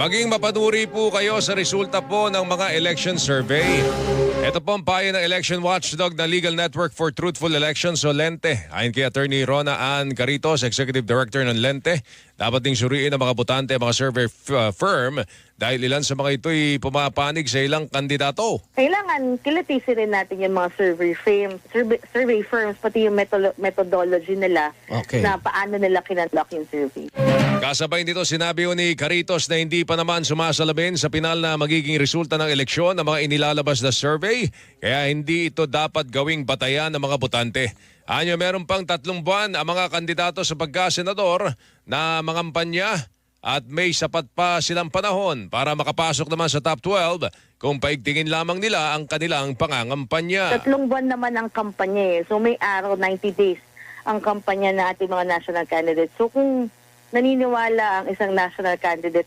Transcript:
Maging mapanuri po kayo sa resulta po ng mga election survey. Ito po ang payo ng election watchdog na Legal Network for Truthful Elections o Lente. Ayon kay Attorney Rona Ann Caritos, Executive Director ng Lente, dapat ding suriin ng mga botante ang mga survey uh, firm dahil ilan sa mga ito'y pumapanig sa ilang kandidato. Kailangan kilatisin rin natin yung mga survey firms, survey, survey firms, pati yung metolo- methodology nila Okay. na paano nila kinonduct yung survey. Kasabay nito sinabi ni Caritos na hindi pa naman sumasalamin sa pinal na magiging resulta ng eleksyon ng mga inilalabas na survey, kaya hindi ito dapat gawing batayan ng mga botante. Anyo meron pang tatlong buwan ang mga kandidato sa pagkasenador na mangampanya at may sapat pa silang panahon para makapasok naman sa top 12 kung paigtingin lamang nila ang kanilang pangangampanya. Tatlong buwan naman ang kampanya eh. So may araw, 90 days ang kampanya na ating mga national candidates. So kung naniniwala ang isang national candidate